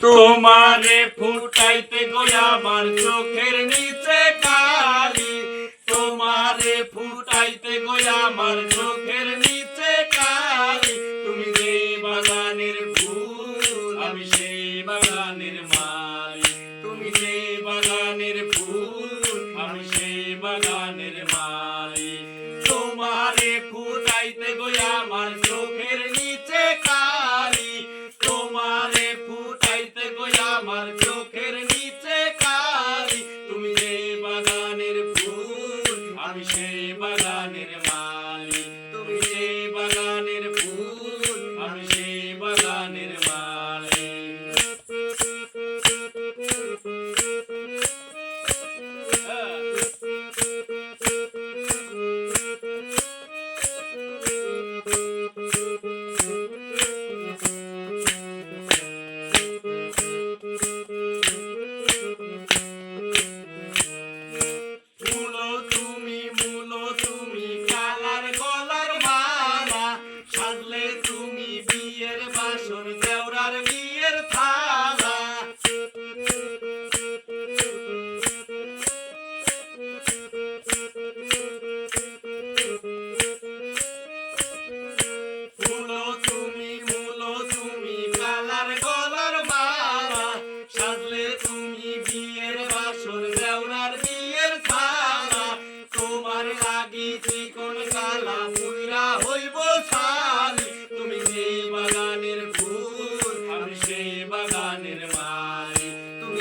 তোমারে ফুটাইতে গোয়া আমার চোখের নিচে কালি। তোমারে ফুটাইতে গোয়া আমার চোখের নিচে কালি। তুমি যে বাগানের ফুল, আমি সেই বাগানের মালি তুমি যে বাগানের ফুল, আমি সেই বাগানের মালি তোমারে ফুটাইতে গোয়া আমার চোখের আমার চোখের নিচে কালি, তুমি যে বাগানের ফুল, আমি সেই বাগানের মালি তুমি যে বাগানের সাজলে তুমি বিয়ের বাসর দেওরার বিয়ের থালা। মূলো তুমি